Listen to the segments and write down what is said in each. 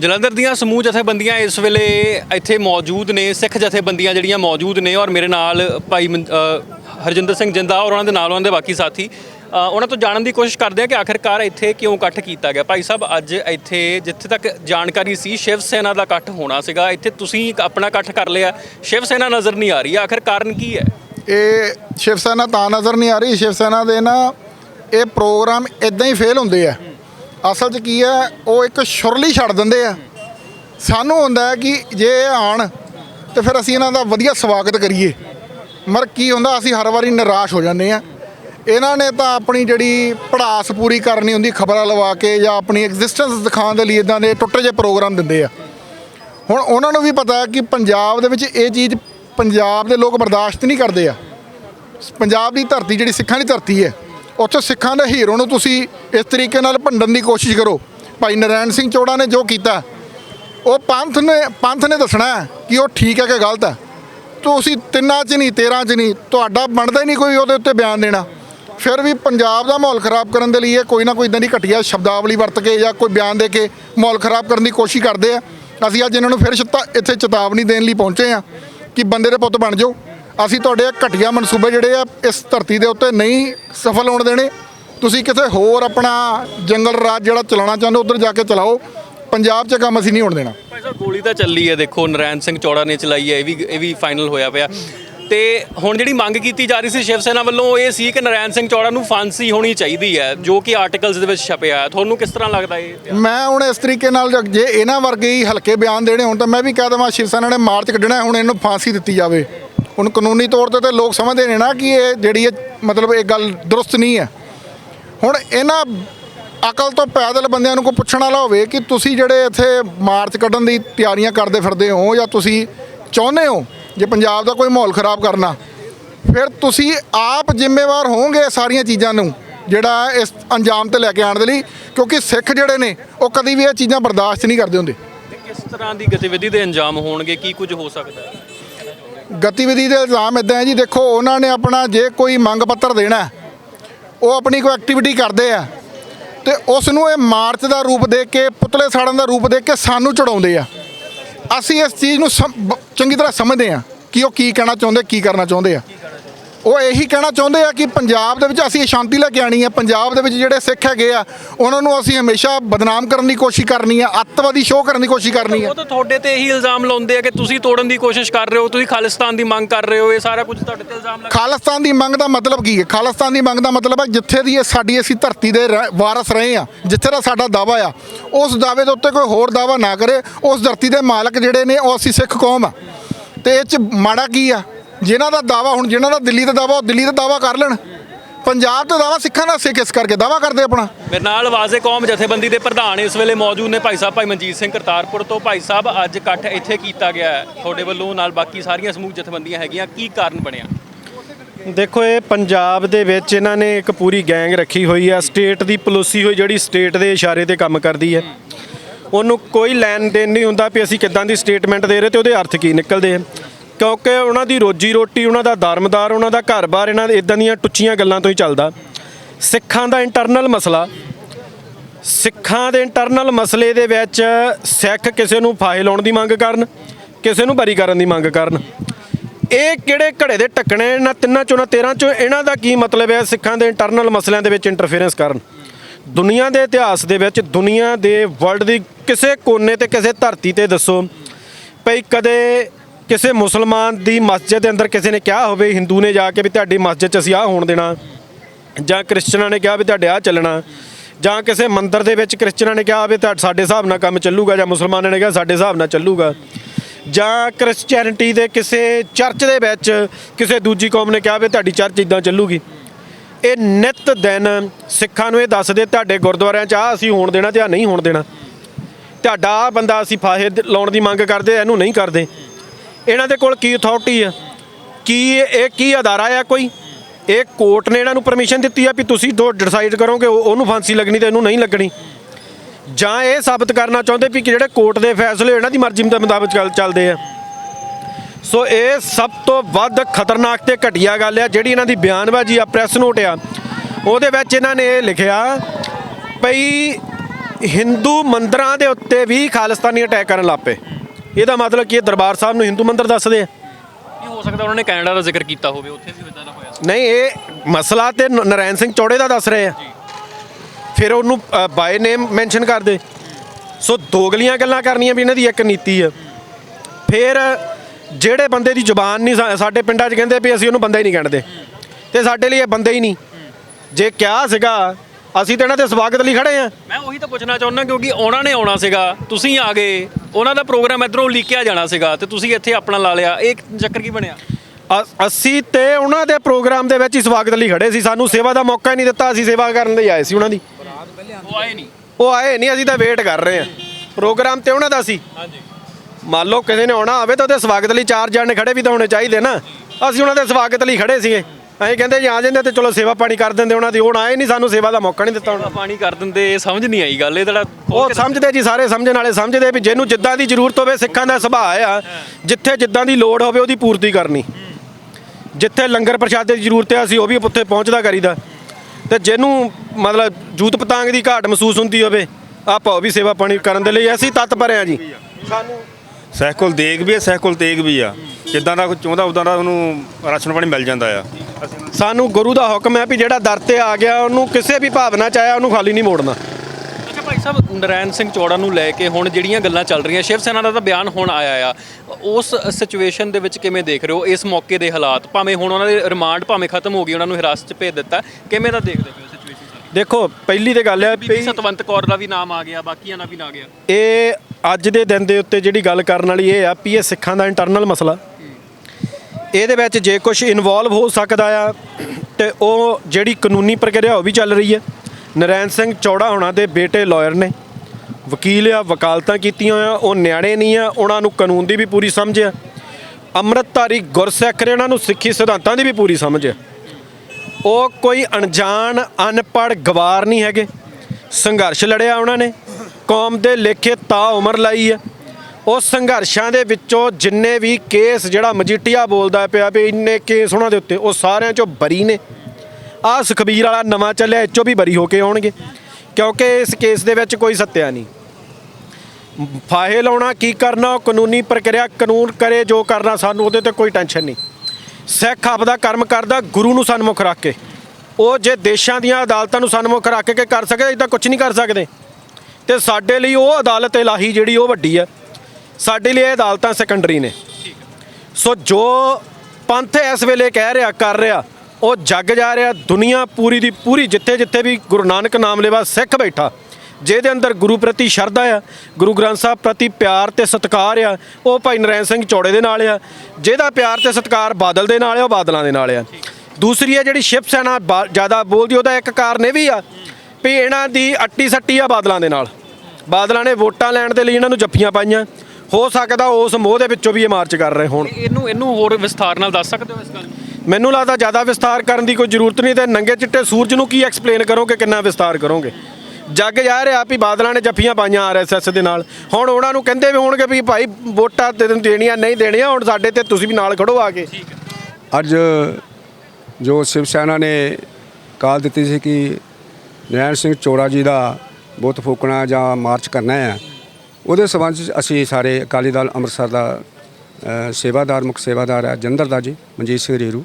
ਜਲੰਧਰ ਦੀਆਂ ਸਮੂਹ ਜਥੇਬੰਦੀਆਂ ਇਸ ਵੇਲੇ ਇੱਥੇ ਮੌਜੂਦ ਨੇ, ਸਿੱਖ ਜਥੇਬੰਦੀਆਂ ਜਿਹੜੀਆਂ ਮੌਜੂਦ ਨੇ ਔਰ ਮੇਰੇ ਨਾਲ ਭਾਈ ਹਰਜਿੰਦਰ ਸਿੰਘ ਜਿੰਦਾ ਔਰ ਉਹਨਾਂ ਦੇ ਨਾਲ ਉਹਨਾਂ ਦੇ ਬਾਕੀ ਸਾਥੀ। ਉਹਨਾਂ ਤੋਂ ਜਾਣਨ ਦੀ ਕੋਸ਼ਿਸ਼ ਕਰਦੇ ਆ ਕਿ ਆਖਿਰਕਾਰ ਇੱਥੇ ਕਿਉਂ ਇਕੱਠ ਕੀਤਾ ਗਿਆ। ਭਾਈ ਸਾਹਿਬ, ਅੱਜ ਇੱਥੇ ਜਿੱਥੇ ਤੱਕ ਜਾਣਕਾਰੀ ਸੀ, ਸ਼ਿਵ ਸੈਨਾ ਦਾ ਇਕੱਠ ਹੋਣਾ ਸੀਗਾ। ਇੱਥੇ ਤੁਸੀਂ ਆਪਣਾ ਇਕੱਠ ਕਰ ਲਿਆ। ਸ਼ਿਵ ਸੈਨਾ ਨਜ਼ਰ ਨਹੀਂ ਆ ਰਹੀ। ਆਖਿਰ ਕਾਰਨ ਕੀ ਹੈ? ਇਹ ਸ਼ਿਵ ਸੈਨਾ ਤਾਂ ਨਜ਼ਰ ਨਹੀਂ ਆ ਰਹੀ। ਸ਼ਿਵ ਸੈਨਾ ਦੇ ਨਾ ਇਹ ਪ੍ਰੋਗਰਾਮ ਇਦਾਂ ਹੀ ਫੇਲ ਹੁੰਦੇ ਆ। ਅਸਲ 'ਚ ਕੀ ਹੈ ਉਹ ਇੱਕ ਸ਼ੁਰਲੀ ਛੱਡ ਦਿੰਦੇ ਆ। ਸਾਨੂੰ ਹੁੰਦਾ ਹੈ ਕਿ ਜੇ ਇਹ ਆਣ ਤੇ ਫਿਰ ਅਸੀਂ ਇਹਨਾਂ ਦਾ ਵਧੀਆ ਸਵਾਗਤ ਕਰੀਏ। ਮਰ ਕੀ ਹੁੰਦਾ, ਅਸੀਂ ਹਰ ਵਾਰੀ ਨਿਰਾਸ਼ ਹੋ ਜਾਂਦੇ ਆ। ਇਹਨਾਂ ਨੇ ਤਾਂ ਆਪਣੀ ਜਿਹੜੀ ਪੜਾਸ ਪੂਰੀ ਕਰਨੀ ਹੁੰਦੀ, ਖਬਰਾਂ ਲਵਾ ਕੇ ਜਾਂ ਆਪਣੀ ਐਗਜ਼ਿਸਟੈਂਸ ਦਿਖਾਉਣ ਦੇ ਲਈ ਇਦਾਂ ਦੇ ਟੁੱਟੇ ਜਿਹੇ ਪ੍ਰੋਗਰਾਮ ਦਿੰਦੇ ਆ। ਹੁਣ ਉਹਨਾਂ ਨੂੰ ਵੀ ਪਤਾ ਹੈ ਕਿ ਪੰਜਾਬ ਦੇ ਵਿੱਚ ਇਹ ਚੀਜ਼ ਪੰਜਾਬ ਦੇ ਲੋਕ ਬਰਦਾਸ਼ਤ ਨਹੀਂ ਕਰਦੇ ਆ। ਪੰਜਾਬ ਦੀ ਧਰਤੀ ਜਿਹੜੀ ਸਿੱਖਾਂ ਦੀ ਧਰਤੀ ਹੈ। ਉੱਥੇ ਸਿੱਖਾਂ ਦੇ ਹੀਰੋ ਨੂੰ ਤੁਸੀਂ ਇਸ ਤਰੀਕੇ ਨਾਲ ਭੰਡਣ ਦੀ ਕੋਸ਼ਿਸ਼ ਕਰੋ। ਭਾਈ ਨਰੈਣ ਸਿੰਘ ਚੋੜਾ ਨੇ ਜੋ ਕੀਤਾ, ਉਹ ਪੰਥ ਨੇ ਪੰਥ ਨੇ ਦੱਸਣਾ ਹੈ ਕਿ ਉਹ ਠੀਕ ਹੈ ਕਿ ਗਲਤ ਹੈ। ਤੁਸੀਂ ਤਿੰਨਾਂ 'ਚ ਨਹੀਂ 13 'ਚ ਨਹੀਂ, ਤੁਹਾਡਾ ਬਣਦਾ ਹੀ ਨਹੀਂ ਕੋਈ ਉਹਦੇ ਉੱਤੇ ਬਿਆਨ ਦੇਣਾ। ਫਿਰ ਵੀ ਪੰਜਾਬ ਦਾ ਮਾਹੌਲ ਖਰਾਬ ਕਰਨ ਦੇ ਲਈ ਇਹ ਕੋਈ ਨਾ ਕੋਈ ਇਦਾਂ ਦੀ ਘਟੀਆ ਸ਼ਬਦਾਵਲੀ ਵਰਤ ਕੇ ਜਾਂ ਕੋਈ ਬਿਆਨ ਦੇ ਕੇ ਮਾਹੌਲ ਖਰਾਬ ਕਰਨ ਦੀ ਕੋਸ਼ਿਸ਼ ਕਰਦੇ ਆ। ਅਸੀਂ ਅੱਜ ਇਹਨਾਂ ਨੂੰ ਫਿਰ ਇੱਥੇ ਚੇਤਾਵਨੀ ਦੇਣ ਲਈ ਪਹੁੰਚੇ ਆ ਕਿ ਬੰਦੇ ਦੇ ਪੁੱਤ ਬਣ ਜਾਓ। ਅਸੀਂ ਤੁਹਾਡੇ ਘਟੀਆ ਮਨਸੂਬੇ ਜਿਹੜੇ ਆ ਇਸ ਧਰਤੀ ਦੇ ਉੱਤੇ ਨਹੀਂ ਸਫਲ ਹੋਣ ਦੇਣੇ। ਤੁਸੀਂ ਕਿਤੇ ਹੋਰ ਆਪਣਾ ਜੰਗਲ ਰਾਜ ਜਿਹੜਾ ਚਲਾਉਣਾ ਚਾਹੁੰਦੇ ਉਧਰ ਜਾ ਕੇ ਚਲਾਓ। ਪੰਜਾਬ 'ਚ ਕੰਮ ਅਸੀਂ ਨਹੀਂ ਹੋਣ ਦੇਣਾ। ਭਾਈ ਸਾਹਿਬ ਗੋਲੀ ਤਾਂ ਚੱਲੀ ਹੈ ਦੇਖੋ ਨਰੈਣ ਸਿੰਘ ਚੌੜਾ ਨੇ ਚਲਾਈ ਹੈ ਇਹ ਵੀ ਇਹ ਵੀ ਫਾਈਨਲ ਹੋਇਆ ਪਿਆ। ਤੇ ਹੁਣ ਜਿਹੜੀ ਮੰਗ ਕੀਤੀ ਜਾ ਰਹੀ ਸੀ ਸ਼ਿਵ ਸੈਨਾ ਵੱਲੋਂ ਇਹ ਸੀ ਕਿ ਨਰੈਣ ਸਿੰਘ ਚੌੜਾ ਨੂੰ ਫਾਂਸੀ ਹੋਣੀ ਚਾਹੀਦੀ ਹੈ ਜੋ ਕਿ ਆਰਟੀਕਲਸ ਦੇ ਵਿੱਚ ਛਪਿਆ। ਹੈ ਤੁਹਾਨੂੰ ਕਿਸ ਤਰ੍ਹਾਂ ਲੱਗਦਾ ਇਹ? ਮੈਂ ਹੁਣ ਇਸ ਤਰੀਕੇ ਨਾਲ ਜੇ- ਇਹਨਾਂ ਵਰਗੇ ਹੀ ਹਲਕੇ ਬਿਆਨ ਦੇਣੇ ਹੁਣ ਤਾਂ ਮੈਂ ਵੀ ਕਹਿ ਦੇਵਾਂ ਸ਼ਿਵ ਸੈਨਾ ਨੇ ਮਾਰਚ ਕੱਢਣਾ ਹੁਣ ਇਹਨੂੰ ਫਾਂਸੀ ਦਿੱਤੀ ਜਾਵੇ। ਹੁਣ ਕਾਨੂੰਨੀ ਤੌਰ ਤੇ ਤੇ ਲੋਕ ਸਮਝਦੇ ਨੇ ਨਾ ਕਿ ਇਹ ਜਿਹੜੀ ਇਹ ਮਤਲਬ ਇਹ ਗੱਲ ਦਰੁਸਤ ਨਹੀਂ ਹੈ। ਹੁਣ ਇਹਨਾਂ ਅਕਲ ਤੋਂ ਪੈਦਲ ਬੰਦਿਆਂ ਨੂੰ ਕੋਈ ਪੁੱਛਣ ਵਾਲਾ ਹੋਵੇ ਕਿ ਤੁਸੀਂ ਜਿਹੜੇ ਇੱਥੇ ਮਾਰਚ ਕੱਢਣ ਦੀ ਤਿਆਰੀਆਂ ਕਰਦੇ ਫਿਰਦੇ ਹੋ ਜਾਂ ਤੁਸੀਂ ਚਾਹੁੰਦੇ ਹੋ ਜੇ ਪੰਜਾਬ ਦਾ ਕੋਈ ਮਾਹੌਲ ਖਰਾਬ ਕਰਨਾ, ਫਿਰ ਤੁਸੀਂ ਆਪ ਜ਼ਿੰਮੇਵਾਰ ਹੋਵੋਗੇ ਇਹ ਸਾਰੀਆਂ ਚੀਜ਼ਾਂ ਨੂੰ, ਜਿਹੜਾ ਇਸ ਅੰਜਾਮ ਤੇ ਲੈ ਕੇ ਆਉਣ ਦੇ ਲਈ, ਕਿਉਂਕਿ ਸਿੱਖ ਜਿਹੜੇ ਨੇ, ਉਹ ਕਦੀ ਵੀ ਇਹ ਚੀਜ਼ਾਂ ਬਰਦਾਸ਼ਤ ਨਹੀਂ ਕਰਦੇ ਹੁੰਦੇ। ਕਿਸ ਤਰ੍ਹਾਂ ਦੀ ਗਤੀਵਿਧੀ ਦੇ ਅੰਜਾਮ ਹੋਣਗੇ, ਕੀ ਕੁਝ ਹੋ ਸਕਦਾ ਹੈ? ਗਤੀਵਿਧੀ ਦੇ ਇਲਜ਼ਾਮ ਇਦਾਂ ਹੈ ਜੀ, ਦੇਖੋ, ਉਹਨਾਂ ਨੇ ਆਪਣਾ ਜੇ ਕੋਈ ਮੰਗ ਪੱਤਰ ਦੇਣਾ ਉਹ ਆਪਣੀ ਕੋਈ ਐਕਟੀਵਿਟੀ ਕਰਦੇ ਆ, ਤੇ ਉਸ ਨੂੰ ਇਹ ਮਾਰਚ ਦਾ ਰੂਪ ਦੇ ਕੇ, ਪੁਤਲੇ ਸਾੜਨ ਦਾ ਰੂਪ ਦੇ ਕੇ ਸਾਨੂੰ ਚੜਾਉਂਦੇ ਆ। ਅਸੀਂ ਇਸ ਚੀਜ਼ ਨੂੰ ਸਮ- ਬ- ਚੰਗੀ ਤਰ੍ਹਾਂ ਸਮਝਦੇ ਆ ਕਿ ਉਹ ਕੀ ਕਹਿਣਾ ਚਾਹੁੰਦੇ, ਕੀ ਕਰਨਾ ਚਾਹੁੰਦੇ ਆ। ਉਹ ਇਹੀ ਕਹਿਣਾ ਚਾਹੁੰਦੇ ਆ ਕਿ ਪੰਜਾਬ ਦੇ ਵਿੱਚ ਅਸੀਂ ਸ਼ਾਂਤੀ ਲੈ ਕੇ ਆਣੀ ਹੈ ਪੰਜਾਬ ਦੇ ਵਿੱਚ ਜਿਹੜੇ ਸਿੱਖ ਹੈਗੇ ਆ ਉਹਨਾਂ ਨੂੰ ਅਸੀਂ ਹਮੇਸ਼ਾ ਬਦਨਾਮ ਕਰਨ ਦੀ ਕੋਸ਼ਿਸ਼ ਕਰਨੀ ਹੈ ਅੱਤਵਾਦੀ ਸ਼ੋਅ ਕਰਨ ਦੀ ਕੋਸ਼ਿਸ਼ ਕਰਨੀ ਹੈ ਉਹ ਤਾਂ ਤੁਹਾਡੇ ਤੇ ਇਹੀ ਇਲਜ਼ਾਮ ਲਾਉਂਦੇ ਆ ਕਿ ਤੁਸੀਂ ਤੋੜਨ ਦੀ ਕੋਸ਼ਿਸ਼ ਕਰ ਰਹੇ ਹੋ ਤੁਸੀਂ ਖਾਲਿਸਤਾਨ ਦੀ ਮੰਗ ਕਰ ਰਹੇ ਹੋ ਇਹ ਸਾਰਾ ਕੁਝ ਤੁਹਾਡੇ ਤੇ ਇਲਜ਼ਾਮ ਲੱਗ ਖਾਲਿਸਤਾਨ ਦੀ ਮੰਗ ਦਾ ਮਤਲਬ ਕੀ ਹੈ? ਖਾਲਿਸਤਾਨ ਦੀ ਮੰਗ ਦਾ ਮਤਲਬ ਹੈ ਜਿੱਥੇ ਦੀ ਇਹ ਸਾਡੀ ਅਸੀਂ ਧਰਤੀ ਦੇ ਵਾਰਸ ਰਹੇ ਆ ਜਿੱਥੇ ਦਾ ਸਾਡਾ ਦਾਵਾ ਆ ਉਸ ਦਾਅਵੇ ਦੇ ਉੱਤੇ ਕੋਈ ਹੋਰ ਦਾਵਾ ਨਾ ਕਰੇ ਉਸ ਧਰਤੀ ਦੇ ਮਾਲਕ ਜਿਹੜੇ ਨੇ ਉਹ ਅਸੀਂ ਸਿੱਖ ਕੌਮ ਆ। ਤੇ ਇਹ ਚ ਮਾੜਾ ਕੀ ਆ? ਜਿਨ੍ਹਾਂ ਦਾ ਦਾਵਾ ਹੁਣ ਜਿਨ੍ਹਾਂ ਦਾ ਦਿੱਲੀ ਦਾ ਦਾਵਾ ਉਹ ਦਿੱਲੀ ਦਾ ਦਾਵਾ ਕਰ ਲੈਣ। ਪੰਜਾਬ ਦਾ ਦਾਵਾ ਸਿੱਖਾਂ ਦਾ ਸਿੱਖ ਇਸ ਕਰਕੇ ਦਾਵਾ ਕਰਦੇ ਆਪਣਾ। ਮੇਰੇ ਨਾਲ ਵਾਜ਼ੇ ਕੌਮ ਜਥੇਬੰਦੀ ਦੇ ਪ੍ਰਧਾਨ ਇਸ ਵੇਲੇ ਮੌਜੂਦ ਨੇ ਭਾਈ ਸਾਹਿਬ ਭਾਈ ਮਨਜੀਤ ਸਿੰਘ ਕਰਤਾਰਪੁਰ ਤੋਂ। ਭਾਈ ਸਾਹਿਬ ਅੱਜ ਇਕੱਠ ਇੱਥੇ ਕੀਤਾ ਗਿਆ ਹੈ। ਤੁਹਾਡੇ ਵੱਲੋਂ ਨਾਲ ਬਾਕੀ ਸਾਰੀਆਂ ਸਮੂਹ ਜਥੇਬੰਦੀਆਂ ਹੈਗੀਆਂ ਕੀ ਕਾਰਨ ਬਣਿਆ? ਦੇਖੋ ਇਹ ਪੰਜਾਬ ਦੇ ਵਿੱਚ ਇਹਨਾਂ ਨੇ ਇੱਕ ਪੂਰੀ ਗੈਂਗ ਰੱਖੀ ਹੋਈ ਆ ਸਟੇਟ ਦੀ ਪੋਲਿਸੀ ਹੋਈ ਜਿਹੜੀ ਸਟੇਟ ਦੇ ਇਸ਼ਾਰੇ ਤੇ ਕੰਮ ਕਰਦੀ ਹੈ। ਉਹਨੂੰ ਕੋਈ ਲੈਣ ਦੇਣ ਨਹੀਂ ਹੁੰਦਾ ਵੀ ਅਸੀਂ ਕਿੱਦਾਂ ਦੀ ਸਟੇਟਮੈਂਟ ਦੇ ਰਹੇ ਤੇ ਉਹਦੇ ਅਰਥ ਕੀ ਨਿਕਲਦੇ ਆ। ਕਿਉਂਕਿ ਉਹਨਾਂ ਦੀ ਰੋਜੀ ਰੋਟੀ, ਉਹਨਾਂ ਦਾ ਦਰਮਦਾਰ, ਉਹਨਾਂ ਦਾ ਘਰ-ਬਾਰ, ਇਹਨਾਂ ਦੇ ਇਦਾਂ ਦੀਆਂ ਟੁੱਚੀਆਂ ਗੱਲਾਂ ਤੋਂ ਹੀ ਚੱਲਦਾ। ਸਿੱਖਾਂ ਦਾ ਇੰਟਰਨਲ ਮਸਲਾ। ਸਿੱਖਾਂ ਦੇ ਇੰਟਰਨਲ ਮਸਲੇ ਦੇ ਵਿੱਚ ਸਿੱਖ ਕਿਸੇ ਨੂੰ ਫਾਹੇ ਲਾਉਣ ਦੀ ਮੰਗ ਕਰਨ, ਕਿਸੇ ਨੂੰ ਬਰੀ ਕਰਨ ਦੀ ਮੰਗ ਕਰਨ। ਇਹ ਕਿਹੜੇ ਘੜੇ ਦੇ ਟੱਕਣੇ ਇਹਨਾਂ ਤਿੰਨਾਂ ਚੋਂ ਨਾ 13 ਚੋਂ, ਇਹਨਾਂ ਦਾ ਕੀ ਮਤਲਬ ਹੈ ਸਿੱਖਾਂ ਦੇ ਇੰਟਰਨਲ ਮਸਲਿਆਂ ਦੇ ਵਿੱਚ ਇੰਟਰਫੇਰੈਂਸ ਕਰਨ? ਦੁਨੀਆ ਦੇ ਇਤਿਹਾਸ ਦੇ ਵਿੱਚ, ਦੁਨੀਆ ਦੇ ਵਰਲਡ ਦੀ ਕਿਸੇ ਕੋਨੇ ਤੇ ਕਿਸੇ ਧਰਤੀ ਤੇ ਦੱਸੋ, ਭਈ ਕਦੇ ਕਿਸੇ ਮੁਸਲਮਾਨ ਦੀ ਮਸਜਿਦ ਦੇ ਅੰਦਰ ਕਿਸੇ ਨੇ ਕਿਹਾ ਹੋਵੇ, ਹਿੰਦੂ ਨੇ ਜਾ ਕੇ ਵੀ ਤੁਹਾਡੀ ਮਸਜਿਦ 'ਚ ਅਸੀਂ ਆਹ ਹੋਣ ਦੇਣਾ। ਜਾਂ ਕ੍ਰਿਸਚਨਾਂ ਨੇ ਕਿਹਾ ਵੀ ਤੁਹਾਡੇ ਆ ਚੱਲਣਾ। ਜਾਂ ਕਿਸੇ ਮੰਦਿਰ ਦੇ ਵਿੱਚ ਕ੍ਰਿਸਚਨਾਂ ਨੇ ਕਿਹਾ ਵੀ ਤੁਹਾਡੇ, ਸਾਡੇ ਹਿਸਾਬ ਨਾਲ ਕੰਮ ਚੱਲੂਗਾ ਜਾਂ ਮੁਸਲਮਾਨਾਂ ਨੇ ਕਿਹਾ ਸਾਡੇ ਹਿਸਾਬ ਨਾਲ ਚੱਲੂਗਾ। ਜਾਂ ਕ੍ਰਿਸਚੀਅਨਿਟੀ ਦੇ ਕਿਸੇ ਚਰਚ ਦੇ ਵਿੱਚ ਕਿਸੇ ਦੂਜੀ ਕੌਮ ਨੇ ਕਿਹਾ ਵੀ ਤੁਹਾਡੀ ਚਰਚ ਇਦਾਂ ਚੱਲੂਗੀ। ਇਹ ਨਿਤ ਦਿਨ ਸਿੱਖਾਂ ਨੂੰ ਇਹ ਦੱਸਦੇ ਤੁਹਾਡੇ ਗੁਰਦੁਆਰਿਆਂ 'ਚ ਆ ਅਸੀਂ ਹੋਣ ਦੇਣਾ ਤੇ ਆ ਨਹੀਂ ਹੋਣ ਦੇਣਾ। ਤੁਹਾਡਾ ਆਹ ਬੰਦਾ ਅਸੀਂ ਫਾਹੇ ਲਾਉਣ ਦੀ ਮੰਗ ਕਰਦੇ, ਇਹਨੂੰ ਨਹੀਂ ਕਰਦੇ। ਇਹਨਾਂ ਦੇ ਕੋਲ ਕੀ ਅਥਾਰਟੀ ਆ? ਕੀ ਇਹ ਕੀ ਅਦਾਰਾ ਆ ਕੋਈ? ਇਹ ਕੋਰਟ ਨੇ ਇਹਨਾਂ ਨੂੰ ਪਰਮਿਸ਼ਨ ਦਿੱਤੀ ਆ ਵੀ ਤੁਸੀਂ ਦੋ ਡਿਸਾਈਡ ਕਰੋ ਕਿ ਉਹਨੂੰ ਫਾਂਸੀ ਲੱਗਣੀ ਤੇ ਇਹਨੂੰ ਨਹੀਂ ਲੱਗਣੀ। ਜਾਂ ਇਹ ਸਾਬਤ ਕਰਨਾ ਚਾਹੁੰਦੇ ਵੀ ਕਿ ਜਿਹੜੇ ਕੋਰਟ ਦੇ ਫੈਸਲੇ ਇਹਨਾਂ ਦੀ ਮਰਜ਼ੀ ਦੇ ਮੁਤਾਬਕ ਚੱਲ- ਚੱਲਦੇ ਆ। ਸੋ ਇਹ ਸਭ ਤੋਂ ਵੱਧ ਖਤਰਨਾਕ ਤੇ ਘਟੀਆ ਗੱਲ ਆ ਜਿਹੜੀ ਇਹਨਾਂ ਦੀ ਬਿਆਨਬਾਜ਼ੀ ਆ ਪ੍ਰੈਸ ਨੋਟ ਆ। ਉਹਦੇ ਵਿੱਚ ਇਹਨਾਂ ਨੇ ਇਹ ਲਿਖਿਆ ਭਈ ਹਿੰਦੂ ਮੰਦਰਾਂ ਦੇ ਉੱਤੇ ਵੀ ਖਾਲਿਸਤਾਨੀ ਅਟੈਕ ਕਰਨ ਲੱਪੇ ਇਹਦਾ ਮਤਲਬ ਕੀ ਇਹ ਦਰਬਾਰ ਸਾਹਿਬ ਨੂੰ ਹਿੰਦੂ ਮੰਦਿਰ ਦੱਸਦੇ ਆ। ਕੀ ਹੋ ਸਕਦਾ ਉਹਨਾਂ ਨੇ ਕੈਨੇਡਾ ਦਾ ਜ਼ਿਕਰ ਕੀਤਾ ਹੋਵੇ ਉੱਥੇ ਵੀ ਇਦਾਂ ਦਾ ਹੋਇਆ ਨਹੀਂ ਇਹ ਮਸਲਾ ਤੇ ਨ- ਨਰੈਣ ਸਿੰਘ ਚੌੜੇ ਦਾ ਦੱਸ ਰਹੇ ਆ। ਫਿਰ ਉਹਨੂੰ ਬਾਈ ਨੇਮ ਮੈਂਸ਼ਨ ਕਰਦੇ। ਸੋ ਦੋਗਲੀਆਂ ਗੱਲਾਂ ਕਰਨੀਆਂ ਵੀ ਇਹਨਾਂ ਦੀ ਇੱਕ ਨੀਤੀ ਆ। ਫਿਰ ਜਿਹੜੇ ਬੰਦੇ ਦੀ ਜ਼ੁਬਾਨ ਨਹੀਂ ਸਾ- ਸਾਡੇ ਪਿੰਡਾਂ 'ਚ ਕਹਿੰਦੇ ਵੀ ਅਸੀਂ ਉਹਨੂੰ ਬੰਦਾ ਹੀ ਨਹੀਂ ਕਹਿੰਦੇ ਤੇ ਸਾਡੇ ਲਈ ਇਹ ਬੰਦਾ ਹੀ ਨਹੀਂ। ਜੇ ਕਿਹਾ ਸੀਗਾ ਅਸੀਂ ਤਾਂ ਇਹਨਾਂ ਦੇ ਸਵਾਗਤ ਲਈ ਖੜੇ ਆ ਮੈਂ ਉਹੀ ਤਾਂ ਪੁੱਛਣਾ ਚਾਹੁੰਦਾ ਕਿਉਂਕਿ ਉਹਨਾਂ ਨੇ ਆਉਣਾ ਸੀਗਾ ਤੁਸੀਂ ਆ ਗਏ ਉਹਨਾਂ ਦਾ ਪ੍ਰੋਗਰਾਮ ਇਧਰੋਂ ਲੀਕਿਆ ਜਾਣਾ ਸੀਗਾ ਤੇ ਤੁਸੀਂ ਇੱਥੇ ਆਪਣਾ ਲਾ ਲਿਆ ਇਹ ਚੱਕਰ ਕੀ ਬਣਿਆ? ਅ- ਅਸੀਂ ਤੇ ਉਹਨਾਂ ਦੇ ਪ੍ਰੋਗਰਾਮ ਦੇ ਵਿੱਚ ਹੀ ਸਵਾਗਤ ਲਈ ਖੜੇ ਸੀ ਸਾਨੂੰ ਸੇਵਾ ਦਾ ਮੌਕਾ ਹੀ ਨਹੀਂ ਦਿੱਤਾ ਅਸੀਂ ਸੇਵਾ ਕਰਨ ਲਈ ਆਏ ਸੀ ਉਹਨਾਂ ਦੀ। ਉਹ ਆਏ ਨਹੀਂ। ਉਹ ਆਏ ਨਹੀਂ ਅਸੀਂ ਤਾਂ ਵੇਟ ਕਰ ਰਹੇ ਹਾਂ। ਪ੍ਰੋਗਰਾਮ ਤੇ ਉਹਨਾਂ ਦਾ ਸੀ। ਹਾਂਜੀ। ਮੰਨ ਲਓ ਕਿਸੇ ਨੇ ਆਉਣਾ ਹੋਵੇ ਤਾਂ ਉਹਦੇ ਸਵਾਗਤ ਲਈ ਚਾਰ ਜਣੇ ਖੜੇ ਵੀ ਤਾਂ ਹੋਣੇ ਚਾਹੀਦੇ ਨਾ। ਅਸੀਂ ਉਹਨਾਂ ਦੇ ਸਵਾਗਤ ਲਈ ਖੜੇ ਸੀਗੇ। ਅਸੀਂ ਕਹਿੰਦੇ ਜੀ ਆ ਜਾਂਦੇ ਤੇ ਚਲੋ ਸੇਵਾ ਪਾਣੀ ਕਰ ਦਿੰਦੇ ਉਹਨਾਂ ਦੀ ਹੁਣ ਆਏ ਨਹੀਂ ਸਾਨੂੰ ਸੇਵਾ ਦਾ ਮੌਕਾ ਨਹੀਂ ਦਿੱਤਾ ਉਹਨਾਂ ਪਾਣੀ ਕਰ ਦਿੰਦੇ ਇਹ ਸਮਝ ਨਹੀਂ ਆਈ ਗੱਲ ਇਹ ਜਿਹੜਾ ਉਹ ਸਮਝਦੇ ਜੀ ਸਾਰੇ ਸਮਝਣ ਵਾਲੇ ਸਮਝਦੇ ਵੀ ਜਿਹਨੂੰ ਜਿੱਦਾਂ ਦੀ ਜ਼ਰੂਰਤ ਹੋਵੇ ਸਿੱਖਾਂ ਦਾ ਸੁਭਾਅ ਆ ਜਿੱਥੇ ਜਿੱਦਾਂ ਦੀ ਲੋੜ ਹੋਵੇ ਉਹਦੀ ਪੂਰਤੀ ਕਰਨੀ। ਜਿੱਥੇ ਲੰਗਰ ਪ੍ਰਸ਼ਾਦੇ ਦੀ ਜ਼ਰੂਰਤ ਹੈ ਅਸੀਂ ਉਹ ਵੀ ਉੱਥੇ ਪਹੁੰਚਦਾ ਕਰੀਦਾ। ਤੇ ਜਿਹਨੂੰ ਮਤਲਬ ਜੂਤ ਪਤਾੰਗ ਦੀ ਘਾਟ ਮਹਿਸੂਸ ਹੁੰਦੀ ਹੋਵੇ ਆਪਾਂ ਉਹ ਵੀ ਸੇਵਾ ਪਾਣੀ ਕਰਨ ਦੇ ਲਈ ਅਸੀਂ ਤਤਪਰ ਹਾਂ ਜੀ। ਸਾਨੂੰ ਸਹਿਕੁਲ ਦੇਗ ਵੀ ਹੈ ਸਹਿਕੁਲ ਤੇਗ ਵੀ ਆ। ਜਿੱਦਾਂ ਦਾ ਕੋਈ ਚਾਹੁੰਦਾ ਉਦਾਂ ਦਾ ਉਹਨੂੰ ਰਾਸ਼ਨ ਪਾਣੀ ਮਿਲ ਜਾਂਦਾ ਆ। ਸਾਨੂੰ ਗੁਰੂ ਦਾ ਹੁਕਮ ਹੈ ਵੀ ਜਿਹੜਾ ਦਰ ਤੇ ਆ ਗਿਆ ਉਹਨੂੰ ਕਿਸੇ ਵੀ ਭਾਵਨਾ ਚ ਆਇਆ ਉਹਨੂੰ ਖਾਲੀ ਨਹੀਂ ਮੋੜਨਾ। ਅੱਛਾ ਭਾਈ ਸਾਹਿਬ ਨਰੈਣ ਸਿੰਘ ਚੌੜਾ ਨੂੰ ਲੈ ਕੇ ਹੁਣ ਜਿਹੜੀਆਂ ਗੱਲਾਂ ਚੱਲ ਰਹੀਆਂ ਸ਼ਿਵ ਸੈਨਾ ਦਾ ਤਾਂ ਬਿਆਨ ਹੁਣ ਆਇਆ ਆ। ਉਸ ਸਿਚੁਏਸ਼ਨ ਦੇ ਵਿੱਚ ਕਿਵੇਂ ਦੇਖ ਰਹੇ ਹੋ ਇਸ ਮੌਕੇ ਦੇ ਹਾਲਾਤ? ਭਾਵੇਂ ਹੁਣ ਉਹਨਾਂ ਦੇ ਰਿਮਾਂਡ ਭਾਵੇਂ ਖਤਮ ਹੋ ਗਈ ਉਹਨਾਂ ਨੂੰ ਹਿਰਾਸਤ 'ਚ ਭੇਜ ਦਿੱਤਾ ਕਿਵੇਂ ਦਾ ਦੇਖਦੇ ਹੋ ਸਿਚੁਏਸ਼ਨ ਦੇਖੋ ਪਹਿਲੀ ਤੇ ਗੱਲ ਹੈ ਬੀਬੀ ਵੀ ਸਤਵੰਤ ਕੌਰ ਦਾ ਵੀ ਨਾਮ ਆ ਗਿਆ ਬਾਕੀਆਂ ਦਾ ਵੀ ਨਾ ਗਿਆ। ਇਹ ਅੱਜ ਦੇ ਦਿਨ ਦੇ ਉੱਤੇ ਜਿਹੜੀ ਗੱਲ ਕਰਨ ਵਾਲੀ ਇਹ ਆ ਵੀ ਇਹ ਸਿੱਖਾਂ ਦਾ ਇੰਟਰਨਲ ਮਸਲਾ। ਇਹਦੇ ਵਿੱਚ ਜੇ ਕੁਝ ਇਨਵੋਲਵ ਹੋ ਸਕਦਾ ਆ, ਤੇ ਉਹ ਜਿਹੜੀ ਕਾਨੂੰਨੀ ਪ੍ਰਕਿਰਿਆ ਉਹ ਵੀ ਚੱਲ ਰਹੀ ਹੈ। ਨਰੈਣ ਸਿੰਘ ਚੌੜਾ ਹੋਣਾ ਦੇ ਬੇਟੇ ਲਾਇਰ ਨੇ। ਵਕੀਲ ਆ, ਵਕਾਲਤਾਂ ਕੀਤੀਆਂ ਆ ਉਹ ਨਿਆਣੇ ਨਹੀਂ ਆ, ਉਹਨਾਂ ਨੂੰ ਕਾਨੂੰਨ ਦੀ ਵੀ ਪੂਰੀ ਸਮਝ ਆ। ਅੰਮ੍ਰਿਤਧਾਰੀ ਗੁਰਸਿੱਖ ਨੇ ਉਹਨਾਂ ਨੂੰ ਸਿੱਖੀ ਸਿਧਾਂਤਾਂ ਦੀ ਵੀ ਪੂਰੀ ਸਮਝ ਆ। ਉਹ ਕੋਈ ਅਣਜਾਣ ਅਨਪੜ ਗਵਾਰ ਨਹੀਂ ਹੈਗੇ। ਸੰਘਰਸ਼ ਲੜਿਆ ਉਹਨਾਂ ਨੇ। ਕੌਮ ਦੇ ਲੇਖੇ ਤਾ ਉਮਰ ਲਾਈ ਹੈ ਉਹ ਸੰਘਰਸ਼ਾਂ ਦੇ ਵਿੱਚੋਂ ਜਿੰਨੇ ਵੀ ਕੇਸ ਜਿਹੜਾ ਮਜੀਠੀਆ ਬੋਲਦਾ ਪਿਆ ਵੀ ਇੰਨੇ ਕੇਸ ਉਹਨਾਂ ਦੇ ਉੱਤੇ, ਉਹ ਸਾਰਿਆਂ ਚੋਂ ਬਰੀ ਨੇ। ਆਹ ਸੁਖਬੀਰ ਵਾਲਾ ਨਵਾਂ ਚੱਲਿਆ, ਇਹ ਚੋਂ ਵੀ ਬਰੀ ਹੋ ਕੇ ਆਉਣਗੇ। ਕਿਉਂਕਿ ਇਸ ਕੇਸ ਦੇ ਵਿੱਚ ਕੋਈ ਸੱਤਿਆ ਨਹੀਂ। ਫਾਹੇ ਲਾਉਣਾ ਕੀ ਕਰਨਾ, ਉਹ ਕਾਨੂੰਨੀ ਪ੍ਰਕਿਰਿਆ, ਕਾਨੂੰਨ ਕਰੇ ਜੋ ਕਰਨਾ ਸਾਨੂੰ, ਉਹਦੇ ਤੇ ਕੋਈ ਟੈਨਸ਼ਨ ਨਹੀਂ। ਸਿੱਖ ਆਪਦਾ ਕਰਮ ਕਰਦਾ, ਗੁਰੂ ਨੂੰ ਸਨਮੁਖ ਰੱਖ ਕੇ। ਉਹ ਜੇ ਦੇਸ਼ਾਂ ਦੀਆਂ ਅਦਾਲਤਾਂ ਨੂੰ ਸਨਮੁਖ ਰੱਖ ਕੇ ਕਰ ਸਕਦੇ ਤਾਂ ਕੁਝ ਨਹੀਂ ਕਰ ਸਕਦੇ। ਤੇ ਸਾਡੇ ਲਈ ਉਹ ਅਦਾਲਤ ਇਲਾਹੀ ਜਿਹੜੀ ਉਹ ਵੱਡੀ ਹੈ ਸਾਡੇ ਲਈ ਇਹ ਅਦਾਲਤਾਂ ਸੈਕੰਡਰੀ ਨੇ। ਸੋ ਜੋ ਪੰਥ ਇਸ ਵੇਲੇ ਕਹਿ ਰਿਹਾ, ਕਰ ਰਿਹਾ, ਉਹ ਜੱਗ ਜਾ ਰਿਹਾ, ਦੁਨੀਆ ਪੂਰੀ ਦੀ ਪੂਰੀ ਜਿੱਥੇ ਜਿੱਥੇ ਵੀ ਗੁਰੂ ਨਾਨਕ ਨਾਮ ਲੈਵਾ ਸਿੱਖ ਬੈਠਾ, ਜਿਹਦੇ ਅੰਦਰ ਗੁਰੂ ਪ੍ਰਤੀ ਸ਼ਰਧਾ ਆ, ਗੁਰੂ ਗ੍ਰੰਥ ਸਾਹਿਬ ਪ੍ਰਤੀ ਪਿਆਰ ਤੇ ਸਤਿਕਾਰ ਆ, ਉਹ ਭਾਈ ਨਰੈਣ ਸਿੰਘ ਚੌੜੇ ਦੇ ਨਾਲ ਆ, ਜਿਹਦਾ ਪਿਆਰ ਤੇ ਸਤਿਕਾਰ ਬਾਦਲ ਦੇ ਨਾਲ ਆ, ਉਹ ਬਾਦਲਾਂ ਦੇ ਨਾਲ ਆ। ਦੂਸਰੀ ਆ ਜਿਹੜੀ ਸ਼ਿਵ ਸੈਨਾ ਬਾ- ਜ਼ਿਆਦਾ ਬੋਲਦੀ, ਉਹਦਾ ਇੱਕ ਕਾਰਨ ਇਹ ਵੀ ਆ ਵੀ ਇਹਨਾਂ ਦੀ ਅੱਟੀ ਸੱਟੀ ਆ ਬਾਦਲਾਂ ਦੇ ਨਾਲ। ਬਾਦਲਾਂ ਨੇ ਵੋਟਾਂ ਲੈਣ ਦੇ ਲਈ ਇਹਨਾਂ ਨੂੰ ਜੱਫੀਆਂ ਪਾਈਆਂ। ਹੋ ਸਕਦਾ ਉਸ ਮੋਹ ਦੇ ਵਿੱਚੋਂ ਵੀ ਇਹ ਮਾਰਚ ਕਰ ਰਹੇ ਹੋਣ। ਇਹਨੂੰ ਇਹਨੂੰ ਹੋਰ ਵਿਸਥਾਰ ਨਾਲ ਦੱਸ ਸਕਦੇ ਹੋ ਇਸ ਗੱਲ ਨੂੰ? ਮੈਨੂੰ ਲੱਗਦਾ ਜ਼ਿਆਦਾ ਵਿਸਤਾਰ ਕਰਨ ਦੀ ਕੋਈ ਜ਼ਰੂਰਤ ਨਹੀਂ ਤੇ ਨੰਗੇ ਚਿੱਟੇ ਸੂਰਜ ਨੂੰ ਕੀ ਐਕਸਪਲੇਨ ਕਰੋਗੇ ਕਿੰਨਾ ਵਿਸਤਾਰ ਕਰੋਗੇ? ਜੱਗ ਜਾ ਰਿਹਾ ਵੀ ਬਾਦਲਾਂ ਨੇ ਜੱਫੀਆਂ ਪਾਈਆਂ ਆਰਐਸਐਸ ਦੇ ਨਾਲ। ਹੁਣ ਉਹਨਾਂ ਨੂੰ ਕਹਿੰਦੇ ਵੀ ਹੋਣਗੇ ਵੀ ਭਾਈ ਵੋਟਾਂ ਤੈਨੂੰ ਦੇਣੀਆਂ ਨਹੀਂ ਦੇਣੀਆਂ ਹੁਣ ਸਾਡੇ ਤੇ ਤੁਸੀਂ ਵੀ ਨਾਲ ਖੜੋ ਆ ਕੇ। ਅੱਜ ਜੋ ਸ਼ਿਵ ਸੈਨਾ ਨੇ ਕਾਲ ਦਿੱਤੀ ਸੀ ਕਿ ਨਰੈਣ ਸਿੰਘ ਚੋੜਾ ਜੀ ਦਾ ਬੁੱਤ ਫੂਕਣਾ ਜਾਂ ਮਾਰਚ ਕਰਨਾ ਹੈ ਉਹਦੇ ਸਬੰਧ 'ਚ ਅਸੀਂ ਸਾਰੇ ਅਕਾਲੀ ਦਲ ਅੰਮ੍ਰਿਤਸਰ ਦਾ ਸੇਵਾਦਾਰ, ਮੁੱਖ ਸੇਵਾਦਾਰ ਹੈ ਜੰਦਰ ਦਾ ਜੀ, ਮਨਜੀਤ ਸਿੰਘ ਰੇਰੂ।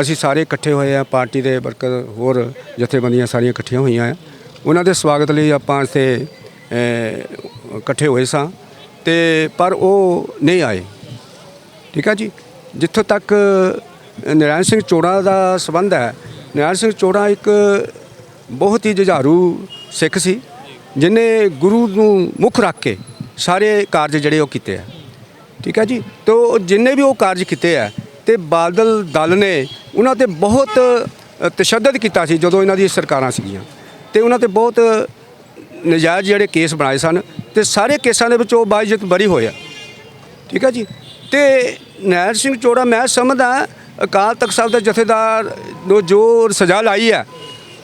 ਅਸੀਂ ਸਾਰੇ ਇਕੱਠੇ ਹੋਏ ਆ, ਪਾਰਟੀ ਦੇ ਵਰਕਰ, ਹੋਰ ਜਥੇਬੰਦੀਆਂ ਸਾਰੀਆਂ ਇਕੱਠੀਆਂ ਹੋਈਆਂ ਆ। ਉਹਨਾਂ ਦੇ ਸਵਾਗਤ ਲਈ ਆਪਾਂ ਇੱਥੇ ਇਕੱਠੇ ਹੋਏ ਸਾਂ। ਤੇ, ਪਰ ਉਹ ਨਹੀਂ ਆਏ। ਠੀਕ ਹੈ ਜੀ? ਜਿੱਥੋਂ ਤੱਕ ਨਰਾਇਣ ਸਿੰਘ ਚੋੜਾ ਦਾ ਸਬੰਧ ਹੈ, ਨਰਾਇਣ ਸਿੰਘ ਚੋੜਾ ਇੱਕ ਬਹੁਤ ਹੀ ਜੁਝਾਰੂ ਸਿੱਖ ਸੀ। ਜਿਨੇ ਗੁਰੂ ਨੂੰ ਮੁੱਖ ਰੱਖ ਕੇ ਸਾਰੇ ਕਾਰਜ ਜਿਹੜੇ ਉਹ ਕੀਤੇ ਆ। ਠੀਕ ਹੈ ਜੀ? ਤੋ ਜਿੰਨੇ ਵੀ ਉਹ ਕਾਰਜ ਕੀਤੇ ਆ, ਤੇ ਬਾਦਲ ਦਲ ਨੇ ਉਹਨਾਂ ਤੇ ਬਹੁਤ ਤਸ਼ੱਦਦ ਕੀਤਾ ਸੀ ਜਦੋਂ ਇਹਨਾਂ ਦੀ ਸਰਕਾਰਾਂ ਸੀਗੀਆਂ। ਤੇ ਉਹਨਾਂ ਤੇ ਬਹੁਤ ਨਜਾਇਜ਼ ਜਿਹੜੇ ਕੇਸ ਬਣਾਏ ਸਨ ਤੇ ਸਾਰੇ ਕੇਸਾਂ ਦੇ ਵਿੱਚ ਉਹ ਬਾਇਜ਼ਤ ਬਰੀ ਹੋਇਆ ਠੀਕ ਹੈ ਜੀ? ਤੇ ਨਹਿਰ ਸਿੰਘ ਚੋੜਾ, ਮੈਂ ਸਮਝਦਾ ਅਕਾਲ ਤਖਤ ਸਾਹਿਬ ਦੇ ਜਥੇਦਾਰ ਨੂੰ ਜੋ ਸਜ਼ਾ ਲਾਈ ਹੈ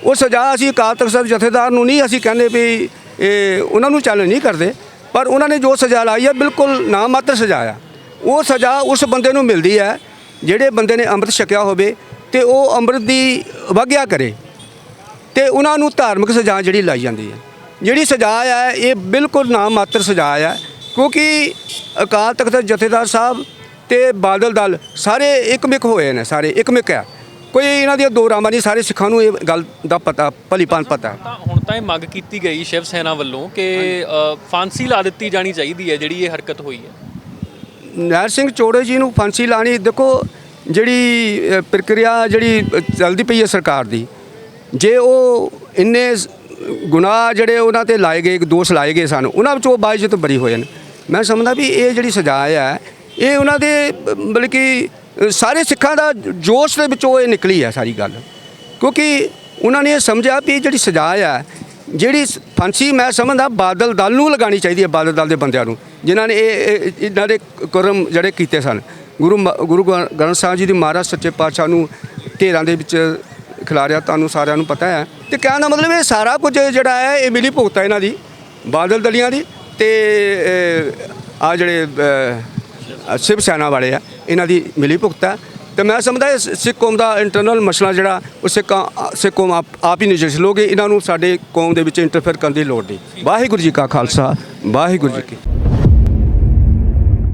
ਉਹ ਸਜ਼ਾ ਅਸੀਂ ਅਕਾਲ ਤਖਤ ਸਾਹਿਬ ਜਥੇਦਾਰ ਨੂੰ ਨਹੀਂ ਅਸੀਂ ਕਹਿੰਦੇ ਵੀ ਇਹ ਉਹਨਾਂ ਨੂੰ ਚੈਲੰਜ ਨਹੀਂ ਕਰਦੇ, ਪਰ ਉਹਨਾਂ ਨੇ ਜੋ ਸਜ਼ਾ ਲਾਈ ਹੈ, ਬਿਲਕੁਲ ਨਾਮਾਤਰ ਸਜ਼ਾ ਆ। ਉਹ ਸਜ਼ਾ ਉਸ ਬੰਦੇ ਨੂੰ ਮਿਲਦੀ ਹੈ, ਜਿਹੜੇ ਬੰਦੇ ਨੇ ਅੰਮ੍ਰਿਤ ਛਕਿਆ ਹੋਵੇ ਤੇ ਉਹ ਅੰਮ੍ਰਿਤ ਦੀ ਵਗਿਆ ਕਰੇ ਤੇ ਉਹਨਾਂ ਨੂੰ ਧਾਰਮਿਕ ਸਜ਼ਾ ਜਿਹੜੀ ਲਾਈ ਜਾਂਦੀ ਹੈ। ਜਿਹੜੀ ਸਜ਼ਾ ਹੈ ਇਹ ਬਿਲਕੁਲ ਨਾ ਮਾਤਰ ਸਜ਼ਾ ਹੈ ਕਿਉਂਕਿ ਅਕਾਲ ਤਖਤ ਦੇ ਜਥੇਦਾਰ ਸਾਹਿਬ ਤੇ ਬਾਦਲ ਦਲ ਸਾਰੇ ਇੱਕਮਿਕ ਹੋਏ ਨੇ, ਸਾਰੇ ਇੱਕਮਿਕ ਆ। ਕੋਈ ਇਹਨਾਂ ਦੀਆਂ ਦੋ ਰਾਮਾਂ ਨਹੀਂ, ਸਾਰੇ ਸਿੱਖਾਂ ਨੂੰ ਇਹ ਗੱਲ ਦਾ ਪਤਾ ਭਲੀਪਾਨ ਪਤਾ। ਤਾਂ ਇਹ ਮੰਗ ਕੀਤੀ ਗਈ ਸ਼ਿਵ ਸੈਨਾ ਵੱਲੋਂ ਕਿ ਫਾਂਸੀ ਲਾ ਦਿੱਤੀ ਜਾਣੀ ਚਾਹੀਦੀ ਹੈ ਜਿਹੜੀ ਇਹ ਹਰਕਤ ਹੋਈ ਹੈ। ਨਹਿਰ ਸਿੰਘ ਚੋੜੇ ਜੀ ਨੂੰ ਫਾਂਸੀ ਲਾਣੀ ਦੇਖੋ ਜਿਹੜੀ ਪ੍ਰਕਿਰਿਆ ਜਿਹੜੀ ਚੱਲਦੀ ਪਈ ਹੈ ਸਰਕਾਰ ਦੀ ਜੇ ਉਹ ਇੰਨੇ ਸ- ਗੁਨਾਹ ਜਿਹੜੇ ਉਹਨਾਂ ਤੇ ਲਾਏ ਗਏ ਦੋਸ਼ ਲਾਏ ਗਏ ਸਨ ਉਹਨਾਂ ਵਿੱਚੋਂ ਉਹ ਬਾਈਜਤ ਬਰੀ ਹੋਏ ਨੇ ਮੈਂ ਸਮਝਦਾ ਵੀ ਇਹ ਜਿਹੜੀ ਸਜ਼ਾ ਹੈ ਇਹ ਉਹਨਾਂ ਦੇ ਅ, ਮਤਲਬ ਕਿ ਸਾਰੇ ਸਿੱਖਾਂ ਦਾ ਜੋਸ਼ ਦੇ ਵਿੱਚੋਂ ਇਹ ਨਿਕਲੀ ਹੈ ਸਾਰੀ ਗੱਲ। ਕਿਉਂਕਿ ਉਹਨਾਂ ਨੇ ਇਹ ਸਮਝਿਆ ਵੀ ਇਹ ਜਿਹੜੀ ਸਜ਼ਾ ਹੈ ਜਿਹੜੀ ਫਾਂਸੀ ਮੈਂ ਸਮਝਦਾ ਬਾਦਲ ਦਲ ਨੂੰ ਲਗਾਉਣੀ ਚਾਹੀਦੀ ਹੈ ਬਾਦਲ ਦਲ ਦੇ ਬੰਦਿਆਂ ਨੂੰ, ਜਿਨ੍ਹਾਂ ਨੇ ਇਹ ਇਹਨਾਂ ਦੇ ਕਰਮ ਜਿਹੜੇ ਕੀਤੇ ਸਨ। ਗੁਰੂ ਮ- ਗੁਰੂ ਗ੍ਰੰਥ ਸਾਹਿਬ ਜੀ ਦੀ ਮਹਾਰਾਜ ਸੱਚੇ ਪਾਤਸ਼ਾਹ ਨੂੰ ਢੇਰਾਂ ਦੇ ਵਿੱਚ ਖਿਲਾਰਿਆ, ਤੁਹਾਨੂੰ ਸਾਰਿਆਂ ਨੂੰ ਪਤਾ ਹੈ। ਤੇ ਕਹਿਣ ਦਾ ਮਤਲਬ ਇਹ ਸਾਰਾ ਕੁਝ ਜਿਹੜਾ ਹੈ, ਇਹ ਮਿਲੀ ਭੁਗਤਾ ਇਹਨਾਂ ਦੀ, ਬਾਦਲ ਦਲੀਆਂ ਦੀ ਤੇ ਆ ਜਿਹੜੇ ਸ਼ਿਵ ਸੈਨਾ ਵਾਲੇ ਆ, ਇਹਨਾਂ ਦੀ ਮਿਲੀ ਭੁਗਤਾ ਤੇ ਮੈਂ ਸਮਝਦਾ ਇਹ ਸਿੱਖ ਕੌਮ ਦਾ ਇੰਟਰਨਲ ਮਸਲਾ ਜਿਹੜਾ, ਉਹ ਸਿੱਖਾਂ ਸਿੱਖ ਕੌਮ ਆਪ ਆਪ ਹੀ ਨਿਜਸ ਲੋਗੇ ਇਹਨਾਂ ਨੂੰ ਸਾਡੇ ਕੌਮ ਦੇ ਵਿੱਚ ਇੰਟਰਫੇਅਰ ਕਰਨ ਦੀ ਲੋੜ ਨਹੀਂ। ਵਾਹਿਗੁਰੂ ਜੀ ਕਾ ਖਾਲਸਾ, ਵਾਹਿਗੁਰੂ ਜੀ ਕੀ